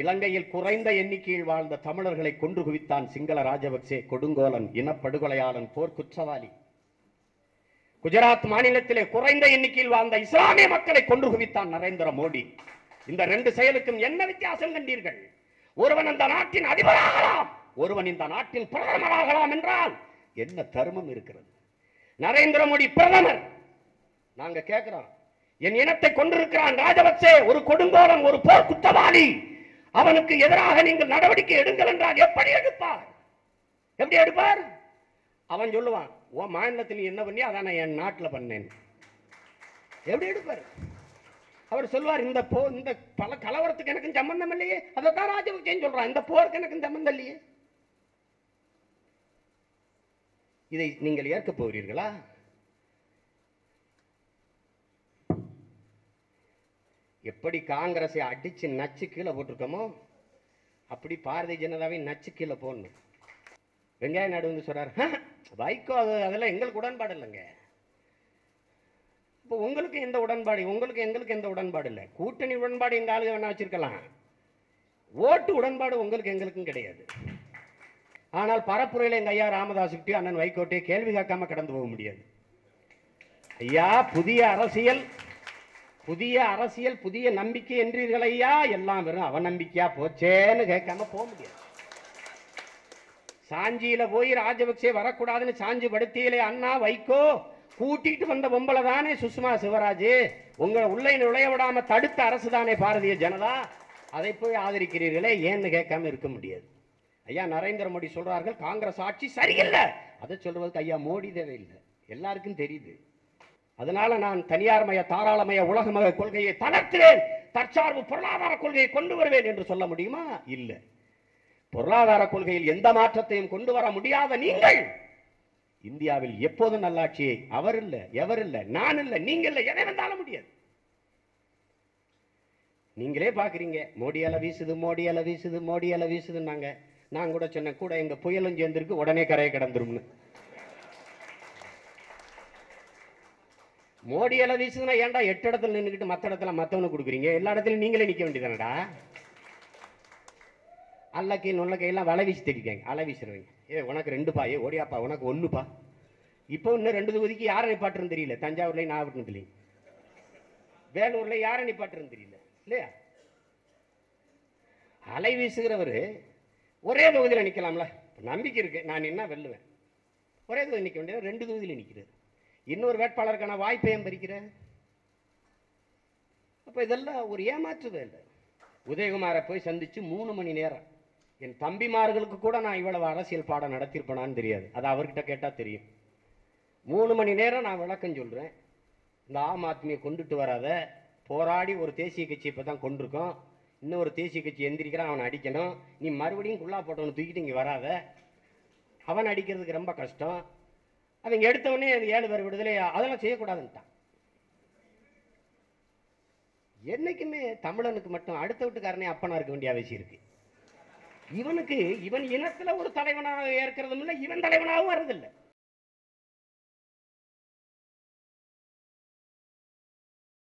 இலங்கையில் குறைந்த எண்ணிக்கையில் வாழ்ந்த தமிழர்களை கொன்று குவித்தான் சிங்கள ராஜபக்சே கொடுங்கோலன் இனப்படுகொலையாளன் போர் குற்றவாளி. குஜராத் மாநிலத்திலே குறைந்த எண்ணிக்கையில் வாழ்ந்த இஸ்லாமிய மக்களை கொன்று குவித்தான் நரேந்திர மோடி. இந்த ரெண்டு செயலுக்கும் என்ன வித்தியாசம் கண்டீர்கள்? ஒருவன் அந்த நாட்டின் அதிபராகலாம் ஒருவன் இந்த நாட்டின் பிரதமராகலாம் என்றால் என்ன தர்மம் இருக்கிறது? நரேந்திர மோடி பிரதமர். நாங்க கேட்கிறோம் என் இனத்தை கொண்டிருக்கிறான் ராஜபக்சே ஒரு கொடுங்கோலன் ஒரு போர் குற்றவாளி. அவனுக்கு எதிராக நீங்கள் நடவடிக்கை எடுங்கள் என்றால் எப்படி எடுப்பார்? எப்படி எடுப்பார்? அவன் சொல்லுவான் உன் மாநிலத்தில் நீ என்ன பண்ணி அதான் நான் என் நாட்டில் பண்ணேன். எப்படி எடுப்பார்? அவர் சொல்வார் இந்த போ இந்த பல கலவரத்துக்கு எனக்கு சம்பந்தம் இல்லையே. அதை தான் ராஜபக்சேன்னு சொல்றான் இந்த போருக்கு எனக்கு சம்பந்தம் இல்லையே. இதை நீங்கள் ஏற்கப் போகிறீர்களா? எப்படி காங்கிரஸை அடிச்சு நச்சு கீழே போட்டிருக்கோமோ அப்படி பாரதிய ஜனதாவை நச்சு கீழே போடணும். வெங்காய நாடு வந்து சொல்கிறார் வைகோ அது அதெல்லாம் எங்களுக்கு உடன்பாடு இல்லைங்க. இப்போ உங்களுக்கு எந்த உடன்பாடு உங்களுக்கு எங்களுக்கு எந்த உடன்பாடு இல்லை? கூட்டணி உடன்பாடு எங்கள் ஆளுக வேணா வச்சிருக்கலாம். ஓட்டு உடன்பாடு உங்களுக்கு எங்களுக்கும் கிடையாது. ஆனால் பரப்புரையில் எங்கள் ஐயா ராமதாசுக்கிட்டே அண்ணன் வைகோட்டே கேள்வி கேட்காம கடந்து போக முடியாது. ஐயா புதிய அரசியல் புதிய அரசியல் புதிய நம்பிக்கை என்றீர்களையா? எல்லாம் வெறும் அவநம்பிக்கையா போச்சேன்னு கேட்காம போக முடியாது. சாஞ்சியில போய் ராஜபக்சே வரக்கூடாதுன்னு சாஞ்சி படுத்தியிலே அண்ணா வைகோ. கூட்டிட்டு வந்த பொம்பளை தானே சுஷ்மா சிவராஜ். உங்களை உள்ளே நுழைய விடாம தடுத்த அரசு தானே பாரதிய ஜனதா. அதை போய் ஆதரிக்கிறீர்களே ஏன்னு கேட்காம இருக்க முடியாது. ஐயா நரேந்திர மோடி சொல்றார்கள் காங்கிரஸ் ஆட்சி சரியில்லை. அதை சொல்றதுக்கு ஐயா மோடி தேவையில்லை. எல்லாருக்கும் தெரியுது. அதனால நான் தனியார்மய தாராளமய உலகமய கொள்கையை தளர்த்துவேன் தற்சார்பு பொருளாதார கொள்கையை கொண்டு வருவேன் என்று சொல்ல முடியுமா? இல்லை. பொருளாதார கொள்கையில் எந்த மாற்றத்தையும் கொண்டு வர முடியாத நீங்கள் இந்தியாவில் எப்போது நல்லாட்சியை அவர் இல்ல எவர் இல்ல நான் இல்ல நீங்க இல்ல எதை வந்தாலும் முடியாது. நீங்களே பாக்குறீங்க மோடி அலை வீசுது மோடி அலை வீசுது மோடி அலை வீசுதுன்னாங்க. நான் கூட சொன்னேன் கூட எங்க புயலும் சேர்ந்திருக்கு உடனே கரையை கடந்துரும்னு. மோடி அலை வீசுதுன்னா ஏன்டா எட்டு இடத்துல நின்றுக்கிட்டு மற்ற இடத்துல மற்றவனுக்கு கொடுக்குறீங்க? எல்லா இடத்துலையும் நீங்களே நிற்க வேண்டியதானடா? அல்லக்கை நுள்ளக்கையெல்லாம் வலை வீசி தெரிவிக்காங்க அலை வீசுறவங்க. ஏ உனக்கு ரெண்டுப்பா ஏ ஓடியாப்பா உனக்கு ஒன்றுப்பா இப்போ இன்னும் ரெண்டு தொகுதிக்கு யாரை நிப்பாட்டுன்னு தெரியல. தஞ்சாவூர்லேயும் நாகப்பட்டினத்துலையும். வேலூர்ல யாரை நிப்பாட்டுன்னு தெரியல. இல்லையா? அலை வீசுகிறவர் ஒரே தொகுதியில் நிற்கலாம்ல நம்பிக்கை இருக்குது நான் என்ன வெல்லுவேன். ஒரே தொகுதி நிற்க வேண்டியது ரெண்டு தொகுதியில் நிற்கிறது இன்னொரு வேட்பாளருக்கான வாய்ப்பை ஏன் பறிக்கிறார் அப்ப இதெல்லாம் ஒரு ஏமாற்று வேலை உதயகுமாரை போய் சந்திச்சு மூணு மணி நேரம். என் தம்பிமார்களுக்கு கூட நான் இவ்வளவு அரசியல் பாடம் நடத்தியிருப்பேனான்னு தெரியாது. அது அவர்கிட்ட கேட்டா தெரியும். மூணு மணி நேரம் நான் விளக்கம் சொல்றேன். இந்த ஆம் ஆத்மியை கொண்டுட்டு வராத. போராடி ஒரு தேசிய கட்சி இப்போ தான் கொண்டிருக்கோம். இன்னும் ஒரு தேசிய கட்சி எந்திரிக்கிறான் அவனை அடிக்கணும். நீ மறுபடியும் குள்ளா போட்டவனை தூக்கிட்டு இங்கே வராத. அவன் அடிக்கிறதுக்கு ரொம்ப கஷ்டம். அவங்க எடுத்தவொடனே அந்த ஏழு பேர் விடுதலை அதெல்லாம் செய்யக்கூடாதுன்ட்டான். என்னைக்குமே தமிழனுக்கு மட்டும் அடுத்த வீட்டுக்காரனே அப்பனா இருக்க வேண்டிய அவசியம் இருக்கு. இவனுக்கு இவன் இனத்துல ஒரு தலைவனாக ஏற்கிறதும் இல்லை இவன் தலைவனாகவும் வர்றதில்லை.